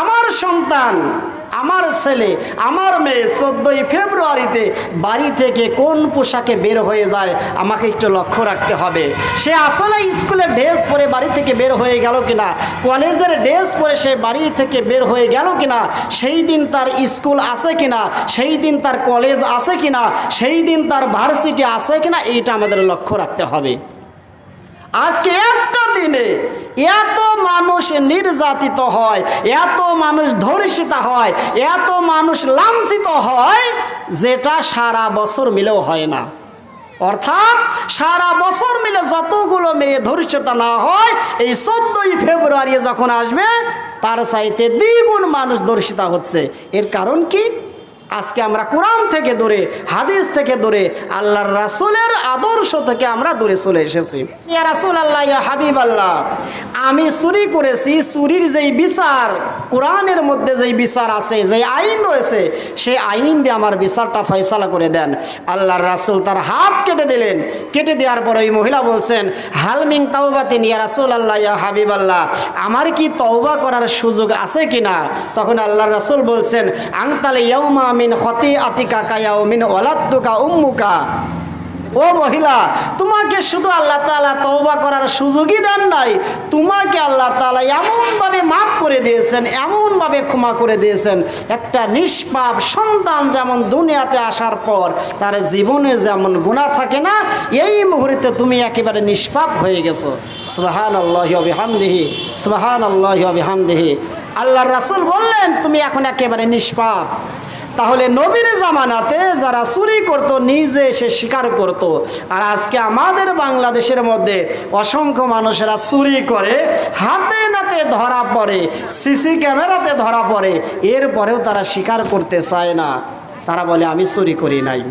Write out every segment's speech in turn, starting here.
আমার সন্তান, আমার ছেলে, আমার মেয়ে চোদ্দোই ফেব্রুয়ারিতে বাড়ি থেকে কোন পোশাকে বের হয়ে যায় আমাকে একটু লক্ষ্য রাখতে হবে। সে আসলে স্কুলের ড্রেস পরে বাড়ি থেকে বের হয়ে গেল কিনা, কলেজের ড্রেস পরে সে বাড়ি থেকে বের হয়ে গেল কিনা, সেই দিন তার স্কুল আছে কিনা, সেই দিন তার কলেজ আছে কিনা, সেই দিন তার ভার্সিটি আছে কিনা, এইটা আমাদের লক্ষ্য রাখতে হবে। আজকে একটা দিনে এত মানুষ নির্যাতিত হয়, এত মানুষ ধর্ষিত হয়, এত মানুষ লাঞ্ছিত হয়, যেটা সারা বছর মিলেও হয় না। অর্থাৎ সারা বছর মিলে যতগুলো মেয়ে ধর্ষিত না হয়, এই চোদ্দই ফেব্রুয়ারি যখন আসবে, তার চাইতে দ্বিগুণ মানুষ ধর্ষিতা হচ্ছে। এর কারণ কি? আজকে আমরা কোরআন থেকে দূরে, হাদিস থেকে দূরে, আল্লাহর রাসূলের আদর্শ থেকে আমরা দূরে চলে এসেছি। ইয়া রাসূল আল্লাহ ইয়া হাবিব আল্লাহ আমি চুরি করেছি, চুরির যেই বিচার, কোরআনের মধ্যে যেই বিচার আছে, যেই আইন রয়েছে, সেই আইন দিয়ে আমার বিচারটা ফয়সালা করে দেন। আল্লাহর রাসূল তার হাত কেটে দিলেন। কেটে দেওয়ার পরে ওই মহিলা বলছেন হালমিং তাওবাতিন, ইয়া রাসুল আল্লাহ ইয়া হাবিব আল্লাহ আমার কি তওবা করার সুযোগ আছে কিনা? তখন আল্লাহর রাসূল বলছেন আংতালে ইয়াউমা মিন খতি আতিকা কায়াও মিন ওলাদ্দুকা উম্মুকা। ও মহিলা, তোমাকে শুধু আল্লাহ তালা তৌবা করার সুযোগই দেন নাই, তোমাকে আল্লাহ তাআলা এমনভাবে মাফ করে দিয়েছেন, এমনভাবে ক্ষমা করে দিয়েছেন। একটা নিষ্পাপ সন্তান যেমন দুনিয়াতে আসার পর তার জীবনে যেমন গুণা থাকে না, এই মুহূর্তে তুমি একেবারে নিষ্পাপ হয়ে গেছো। সুবাহান আল্লাহ হামদিহি সুবাহান আল্লাহ হামদিহি আল্লাহ রাসুল বললেন, তুমি এখন একেবারে নিষ্পাপ। তাহলে নবীর জামানাতে যারা চুরি করত, নিজে এসে স্বীকার করত। আর আজকে আমাদের বাংলাদেশের মধ্যে অসংখ্য মানুষেরা চুরি করে, হাতে নাতে ধরা পড়ে, সিসি ক্যামেরাতে ধরা পড়ে, এরপরেও তারা স্বীকার করতে চায় না। তারা বলে, আমি চুরি করি নাই।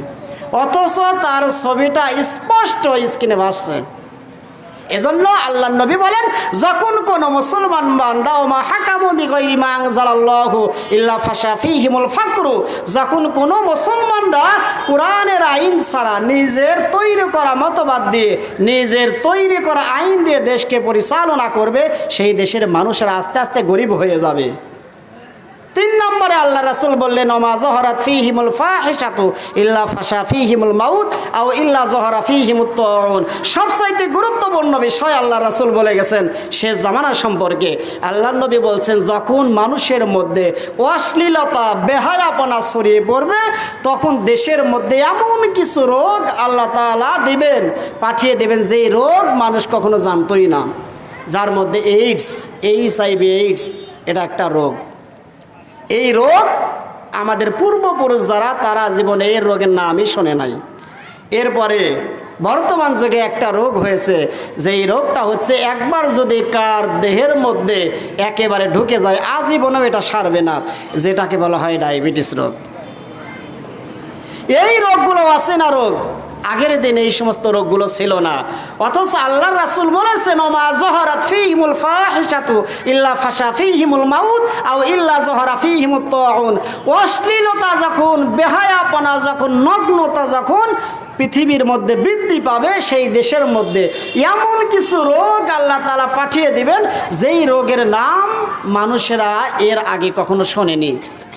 অথচ তার ছবিটা স্পষ্ট স্ক্রিনে ভাসছে। এজন্য আল্লাহ নবী বলেন, যখন কোন মুসলমান বান্দা মা হাকামু বিগৈরি মা আনজালাল্লাহু ইল্লা ফাশাফি ফীহিমুল ফাকরু, যখন কোন মুসলমানরা কোরআনের আইন ছাড়া নিজের তৈরি করা মতবাদ দিয়ে, নিজের তৈরি করা আইন দিয়ে দেশকে পরিচালনা করবে, সেই দেশের মানুষরা আস্তে আস্তে গরিব হয়ে যাবে। তিন নম্বরে আল্লাহ রাসুল বললেন, ওমা জহরাত ফি হিমুল ফাহিসাতু ইল্লা ফাশা ফি হিমুল মাউত আও ইল্লা জহরা ফি হিমুত সবচাইতে গুরুত্বপূর্ণ বিষয় আল্লাহ রাসুল বলে গেছেন, সে জামানা সম্পর্কে। আল্লাহ নবী বলছেন, যখন মানুষের মধ্যে অশ্লীলতা, বেহায়াপনা ছড়িয়ে পড়বে, তখন দেশের মধ্যে এমন কিছু রোগ আল্লাহ তাআলা দিবেন, পাঠিয়ে দেবেন যেই রোগ মানুষ কখনো জানতই না। যার মধ্যে এইডস এইচ আইভি এইডস এটা একটা রোগ। এই রোগ আমাদের পূর্বপুরুষ যারা তারা জীবনে এই রোগের নামই শোনে নাই। এরপরে বর্তমান যুগে একটা রোগ হয়েছে যে এই রোগটা হচ্ছে একবার যদি কার দেহের মধ্যে একেবারে ঢুকে যায়, আজীবনেও এটা সারবে না, যেটাকে বলা হয় ডায়াবেটিস রোগ। এই রোগগুলো আছে না রোগ? আগের দিন এই সমস্ত রোগগুলো ছিল না। অথচ আল্লাহ রাসূল বলেছেন ফীহিমুল ফাহিশাতু ইল্লা জহরা ফীহিমুত তাউন। অশ্লীলতা যখন, বেহায়াপনা যখন, নগ্নতা যখন পৃথিবীর মধ্যে বৃদ্ধি পাবে, সেই দেশের মধ্যে এমন কিছু রোগ আল্লাহ তালা পাঠিয়ে দিবেন, যেই রোগের নাম মানুষেরা এর আগে কখনো শোনেনি।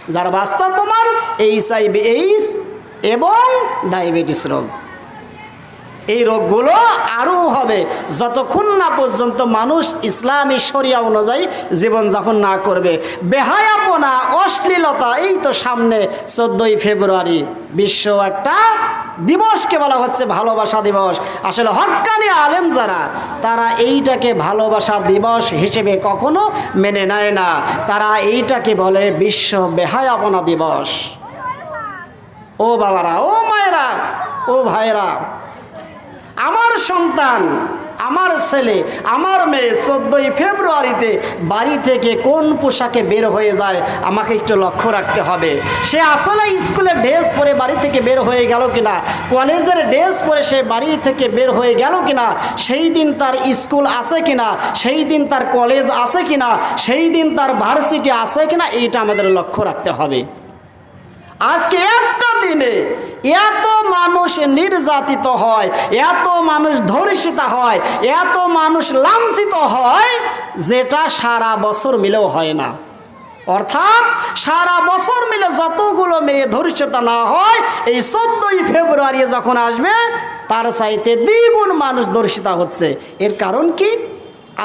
যার বাস্তব প্রমাণ, এইচ আইভি এইচ এবং ডায়াবেটিস রোগ। এই রোগগুলো আরও হবে যতক্ষণ না পর্যন্ত মানুষ ইসলামী শরিয়া অনুযায়ী জীবনযাপন না করবে। বেহায়াপনা, অশ্লীলতা, এই তো সামনে চোদ্দোই ফেব্রুয়ারি। বিশ্ব একটা দিবসকে বলা হচ্ছে ভালোবাসা দিবস। আসলে হক্কানি আলেম যারা, তারা এইটাকে ভালোবাসা দিবস হিসেবে কখনো মেনে নেয় না। তারা এইটাকে বলে বিশ্ব বেহায়াপনা দিবস। ও বাবারা, ও মায়েরা, ও ভাইরা আমার সন্তান, আমার ছেলে, আমার মেয়ে চোদ্দোই ফেব্রুয়ারিতে বাড়ি থেকে কোন পোশাকে বের হয়ে যায় আমাকে একটু লক্ষ্য রাখতে হবে। সে আসলে স্কুলের ড্রেস পরে বাড়ি থেকে বের হয়ে গেল কিনা, কলেজের ড্রেস পরে সে বাড়ি থেকে বের হয়ে গেল কিনা, সেই দিন তার স্কুল আছে কিনা, সেই দিন তার কলেজ আছে কিনা, সেই দিন তার ভার্সিটি আছে কিনা, এইটা আমাদের লক্ষ্য রাখতে হবে। আজকে একটা দিনে এত মানুষ নির্যাতিত হয়, এত মানুষ ধর্ষিত হয়, এত মানুষ লাঞ্ছিত হয়, যেটা সারা বছর মিলেও হয় না। অর্থাৎ সারা বছর মিলে যতগুলো মেয়ে ধর্ষতা না হয়, এই চোদ্দই ফেব্রুয়ারি যখন আসবে, তার চাইতে দ্বিগুণ মানুষ ধর্ষিতা হচ্ছে। এর কারণ কি?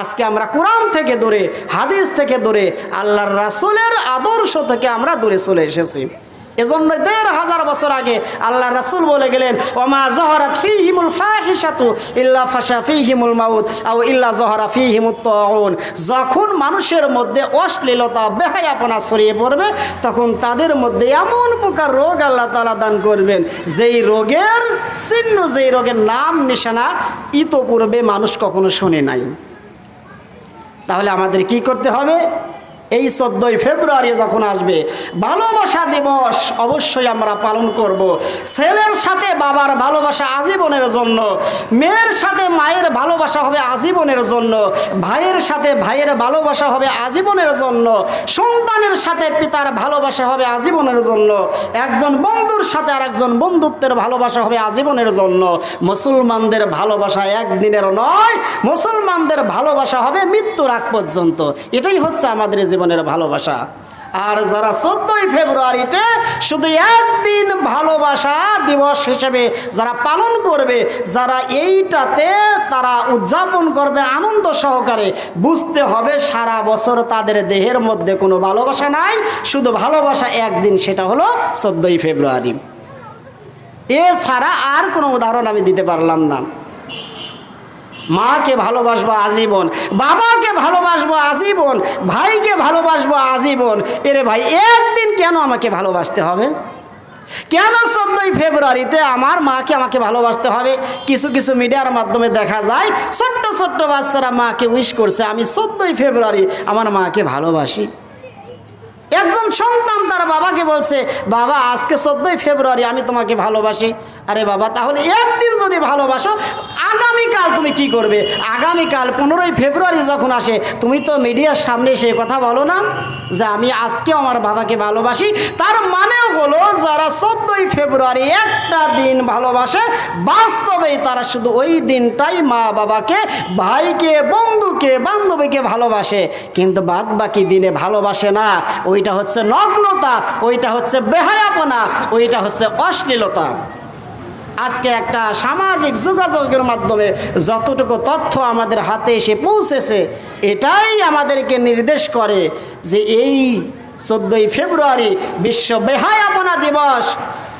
আজকে আমরা কোরআন থেকে দূরে, হাদিস থেকে দূরে, আল্লাহর রাসুলের আদর্শ থেকে আমরা দূরে চলে এসেছি। এজন্য দেড় হাজার বছর আগে আল্লাহ রাসূল বলে গেলেন, ওমা জহরাত ফিহিমুল ফাহিশাতু ইল্লা ফাশা ফি হিমুল মাউদ আও ইল্লা জহরা ফিহিমুত তাউন। যখন মানুষের মধ্যে অশ্লীলতা, বেহায়াপনা ছড়িয়ে পড়বে, তখন তাদের মধ্যে এমন প্রকার রোগ আল্লাহ তাআলা দান করবেন, যেই রোগের চিহ্ন, যেই রোগের নাম, নিশানা ইতোপূর্বে মানুষ কখনো শোনে নাই। তাহলে আমাদের কি করতে হবে? এই চোদ্দোই ফেব্রুয়ারি যখন আসবে, ভালোবাসা দিবস অবশ্যই আমরা পালন করব। ছেলের সাথে বাবার ভালোবাসা আজীবনের জন্য, মেয়ের সাথে মায়ের ভালোবাসা হবে আজীবনের জন্য, ভাইয়ের সাথে ভাইয়ের ভালোবাসা হবে আজীবনের জন্য, সন্তানের সাথে পিতার ভালোবাসা হবে আজীবনের জন্য, একজন বন্ধুর সাথে আর একজন বন্ধুত্বের ভালোবাসা হবে আজীবনের জন্য। মুসলমানদের ভালোবাসা একদিনের নয়, মুসলমানদের ভালোবাসা হবে মৃত্যুর আগ পর্যন্ত। এটাই হচ্ছে আমাদের জীবনের ভালোবাসা। আর যারা চোদ্দই ফেব্রুয়ারিতে শুধু একদিন ভালোবাসা দিবস হিসেবে যারা পালন করবে, যারা এইটাতে তারা উদযাপন করবে আনন্দ সহকারে, বুঝতে হবে সারা বছর তাদের দেহের মধ্যে কোনো ভালোবাসা নাই, শুধু ভালোবাসা একদিন, সেটা হলো চোদ্দই ফেব্রুয়ারি। এছাড়া আর কোনো উদাহরণ আমি দিতে পারলাম না। মাকে ভালোবাসবো আজীবন, বাবাকে ভালোবাসবো আজীবন, ভাইকে ভালোবাসবো আজীবন। এরে ভাই, একদিন কেন আমাকে ভালোবাসতে হবে? কেন চোদ্দই ফেব্রুয়ারিতে আমার মাকে আমাকে ভালোবাসতে হবে? কিছু কিছু মিডিয়ার মাধ্যমে দেখা যায়, ছোট্ট ছোট্ট বাচ্চারা মাকে উইশ করছে, আমি চোদ্দই ফেব্রুয়ারি আমার মাকে ভালোবাসি। একজন সন্তান তার বাবাকে বলছে, বাবা, আজকে চোদ্দই ফেব্রুয়ারি আমি তোমাকে ভালোবাসি। আরে বাবা, তাহলে একদিন যদি ভালোবাসো, আগামীকাল তুমি কি করবে? আগামীকাল পনেরোই ফেব্রুয়ারি যখন আসে, তুমি তো মিডিয়ার সামনে এসে কথা বলো না যে আমি আজকে আমার বাবাকে ভালোবাসি। তার মানে হলো, যারা চোদ্দই ফেব্রুয়ারি একটা দিন ভালোবাসে, বাস্তবেই তারা শুধু ওই দিনটাই মা বাবাকে, ভাইকে, বন্ধুকে, বান্ধবীকে ভালোবাসে। কিন্তু বাদ বাকি দিনে ভালোবাসে না। ওইটা হচ্ছে নগ্নতা, ওইটা হচ্ছে বেহায়াপনা, ওইটা হচ্ছে অশ্লীলতা। আজকে একটা সামাজিক যোগাযোগের মাধ্যমে যতটুকু তথ্য আমাদের হাতে এসে পৌঁছেছে, এটাই আমাদেরকে নির্দেশ করে যে এই চোদ্দোই ফেব্রুয়ারি বিশ্ব বেহায়াপনা দিবস,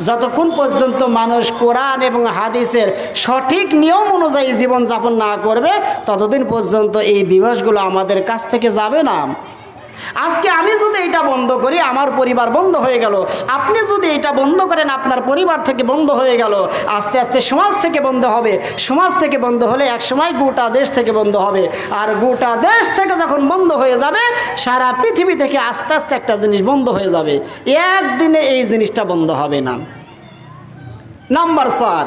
যতক্ষণ পর্যন্ত মানুষ কোরআন এবং হাদিসের সঠিক নিয়ম অনুযায়ী জীবনযাপন না করবে, ততদিন পর্যন্ত এই দিবসগুলো আমাদের কাছ থেকে যাবে না। আজকে আমি যদি এটা বন্ধ করি, আমার পরিবার বন্ধ হয়ে গেল। আপনি যদি এটা বন্ধ করেন, আপনার পরিবার থেকে বন্ধ হয়ে গেল। আস্তে আস্তে সমাজ থেকে বন্ধ হবে। সমাজ থেকে বন্ধ হলে এক সময় গোটা দেশ থেকে বন্ধ হবে। আর গোটা দেশ থেকে যখন বন্ধ হয়ে যাবে, সারা পৃথিবী থেকে আস্তে আস্তে একটা জিনিস বন্ধ হয়ে যাবে। একদিনে এই জিনিসটা বন্ধ হবে না। নাম্বার চার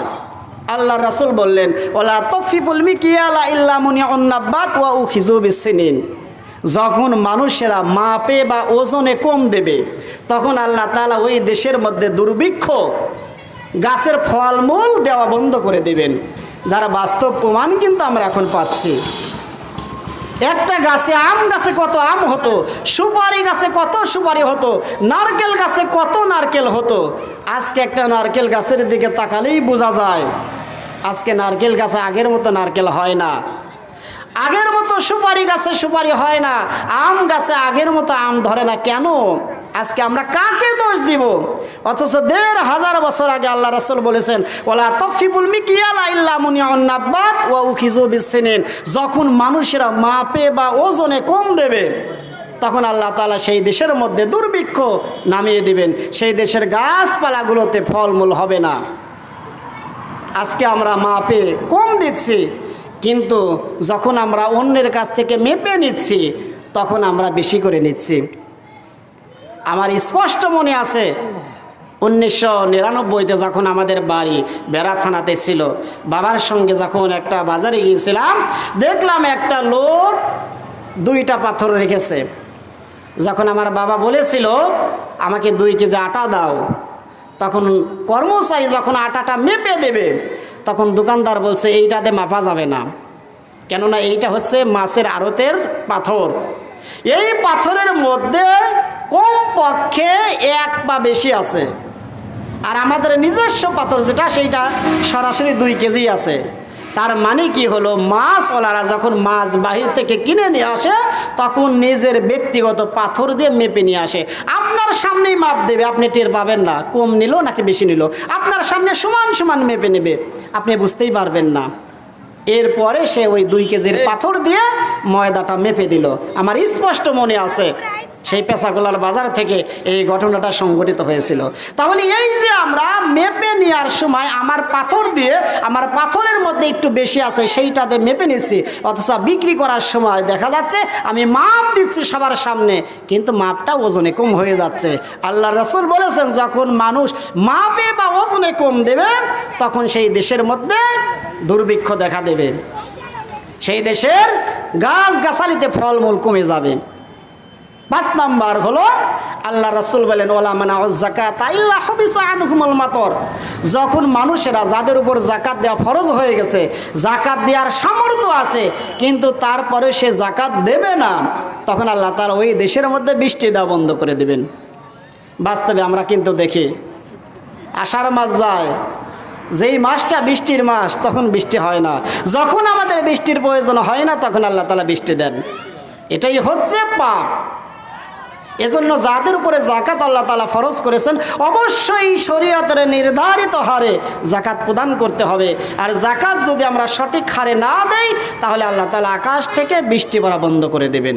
আল্লাহ রাসুল বললেন, ওলা তফিফুল মিকিয়ালা ইল্লামুনি অন্নাব্বাত ওয়া উখিজু বিসিনিন। যখন মানুষেরা মাপে বা ওজনে কম দেবে, তখন আল্লাহ তালা ওই দেশের মধ্যে দুর্ভিক্ষ গাছের ফলমূল দেওয়া বন্ধ করে দেবেন। যারা বাস্তব প্রমাণ কিন্তু আমরা এখন পাচ্ছি। একটা গাছে আম গাছে কত আম হতো, সুপারি গাছে কত সুপারি হতো, নারকেল গাছে কত নারকেল হতো, আজকে একটা নারকেল গাছের দিকে তাকালেই বোঝা যায়, আজকে নারকেল গাছে আগের মতো নারকেল হয় না। আগের মতো সুপারি গাছে সুপারি হয় না। আম গাছে আগের মতো আম ধরে না কেন? আজকে আমরা কাকে দোষ দিব? অথচ দেড় হাজার বছর আগে আল্লাহ রাসূল বলেছেন, ওলা তফিবুল মিকিয়ালা ওয়া উখিজু বিসিনিন। যখন মানুষেরা মাপে বা ওজনে কম দেবে, তখন আল্লাহ তালা সেই দেশের মধ্যে দুর্ভিক্ষ নামিয়ে দিবেন। সেই দেশের গাছপালাগুলোতে ফলমূল হবে না। আজকে আমরা মাপে কম দিচ্ছি কিন্তু যখন আমরা অন্যের কাছ থেকে মেপে নিচ্ছি, তখন আমরা বেশি করে নিচ্ছি। আমার স্পষ্ট মনে আছে, উনিশশো নিরানব্বইতে যখন আমাদের বাড়ি বেড়া থানাতে ছিল, বাবার সঙ্গে যখন একটা বাজারে গিয়েছিলাম, দেখলাম একটা লোক দুইটা পাথর রেখেছে। যখন আমার বাবা বলেছিল, আমাকে দুই কেজি আটা দাও। তখন কর্মচারী যখন আটাটা মেপে দেবে তখন দোকানদার বলছে, এইটাতে মাপা যাবে না। কেননা এইটা হচ্ছে মাছের আড়তের পাথর। এই পাথরের মধ্যে কম পক্ষে এক বা বেশি আছে। আর আমাদের নিজস্ব পাথর যেটা, সেইটা সরাসরি দুই কেজি আছে। তার মানে কি হলো? মাছ ওলারা যখন মাছ বাহির থেকে কিনে নিয়ে আসে তখন নিজের ব্যক্তিগত পাথর দিয়ে মেপে নিয়ে আসে। আপনার সামনেই মাপ দেবে আপনি টের পাবেন না। কম নিল নাকি বেশি নিল? আপনার সামনে সমান সমান মেপে নেবে। আপনি বুঝতেই পারবেন না। এরপরে সে ওই দুই কেজির পাথর দিয়ে ময়দাটা মেপে দিল। আমার স্পষ্ট মনে আছে। সেই পেশাগোলার বাজার থেকে এই ঘটনাটা সংঘটিত হয়েছিল। তাহলে এই যে আমরা মেপে নেওয়ার সময় আমার পাথর দিয়ে, আমার পাথরের মধ্যে একটু বেশি আছে, সেইটাতে মেপে নিচ্ছি, অথচ বিক্রি করার সময় দেখা যাচ্ছে আমি মাপ দিচ্ছি সবার সামনে, কিন্তু মাপটা ওজনে কম হয়ে যাচ্ছে। আল্লাহ রসুল বলেছেন, যখন মানুষ মাপে বা ওজনে কম দেবে, তখন সেই দেশের মধ্যে দুর্ভিক্ষ দেখা দেবে। সেই দেশের গাছ গাছালিতে ফলমূল কমে যাবে। পাঁচ নাম্বার হলো, আল্লাহ রসুল বলেন ওলা মানা আনহুমল মাতর। যখন মানুষেরা যাদের উপর জাকাত দেওয়া ফরজ হয়ে গেছে জাকাত দেওয়ার সামর্থ্য আছে, কিন্তু তারপরে সে জাকাত দেবে না, তখন আল্লাহ তার ওই দেশের মধ্যে বৃষ্টি দেওয়া বন্ধ করে দেবেন। বাস্তবে আমরা কিন্তু দেখি, আষাঢ় মাস যায়, যেই মাসটা বৃষ্টির মাস, তখন বৃষ্টি হয় না। যখন আমাদের বৃষ্টির প্রয়োজন হয় না, তখন আল্লাহ তালা বৃষ্টি দেন। এটাই হচ্ছে পাপ। এজন্য যাদের উপরে জাকাত আল্লাহ তালা ফরজ করেছেন, অবশ্যই শরীয়তের নির্ধারিত হারে জাকাত প্রদান করতে হবে। আর জাকাত যদি আমরা সঠিক হারে না দেই, তাহলে আল্লাহ তালা আকাশ থেকে বৃষ্টি পড়া বন্ধ করে দেবেন।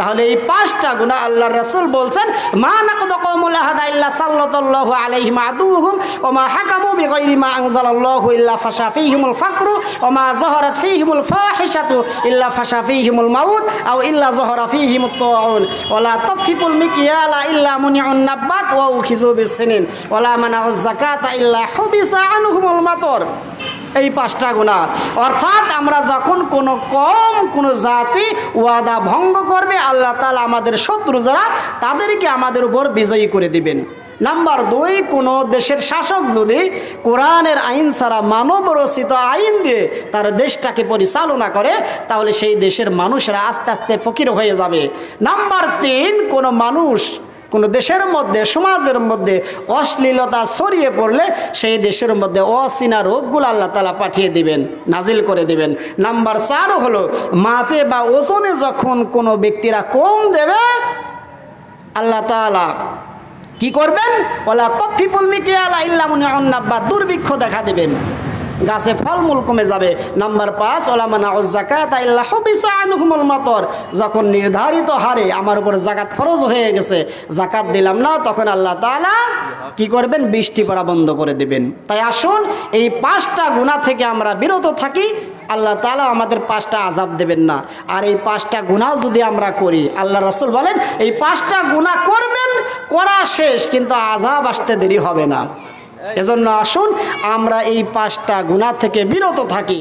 তাহলে এই পাঁচটা গুণা আল্লাহ রসুল বলছেন, মা নাকুদ কৌমুল আহাদা ইল্লা সাল্লাল্লাহু আলাইহিম আদুহুম, ওয়া মা হাকামু বিগাইরি মা আনজালাল্লাহু ইল্লা ফাশা ফীহিমুল ফাকরু, ওয়া মা যাহারাত ফীহিমুল ফাহিশাতু ইল্লা ফাশা ফীহিমুল মাউত, আও ইল্লা যাহারা ফীহিমুত তাউন, ওয়া লা তাফিকুল মিকিয়ালা ইল্লা মুনিউন নাবাত ওয়া উখিযু বিসসিনিন ওয়া লা মানাউজ যাকাতা ইল্লা হুবিসা আনহুমুল মাতর। এই পাঁচটা গুণা। অর্থাৎ আমরা যখন কোনো কম, কোনো জাতি ওয়াদা ভঙ্গ করবে, আল্লাহ তালা আমাদের শত্রু যারা তাদেরকে আমাদের উপর বিজয়ী করে দিবেন। নাম্বার দুই, কোনো দেশের শাসক যদি কোরআনের আইন ছাড়া মানব রচিত আইন দিয়ে তার দেশটাকে পরিচালনা করে, তাহলে সেই দেশের মানুষরা আস্তে আস্তে ফকির হয়ে যাবে। নাম্বার তিন, কোনো মানুষ কোনো দেশের মধ্যে, সমাজের মধ্যে অশ্লীলতা ছড়িয়ে পড়লে সেই দেশের মধ্যে অচীনা রোগগুলো আল্লাহ তালা পাঠিয়ে দিবেন, নাজিল করে দিবেন। নাম্বার চার হলো, মাপে বা ওজনে যখন কোনো ব্যক্তিরা কম দেবে, আল্লাহ তালা কি করবেন? ওলা তফিফুল মিকে আলা ইল্লামুনি অন্নাব্বা দুর্ভিক্ষ দেখা দেবেন। গাছে ফলমূল কমে যাবে। নাম্বার পাঁচ ওলামানা জাকাত আনহুমুল মাতর। যখন নির্ধারিত হারে আমার উপর জাকাত ফরজ হয়ে গেছে জাকাত দিলাম না, তখন আল্লাহ তালা কি করবেন? বৃষ্টি পড়া বন্ধ করে দেবেন। তাই আসুন, এই পাঁচটা গুণা থেকে আমরা বিরত থাকি। আল্লাহ তালা আমাদের পাঁচটা আজাব দেবেন না। আর এই পাঁচটা গুণাও যদি আমরা করি, আল্লাহ রাসুল বলেন, এই পাঁচটা গুণা করবেন, করা শেষ, কিন্তু আজাব আসতে দেরি হবে না। এজন্য আসুন আমরা এই পাঁচটা গুণা থেকে বিরত থাকি।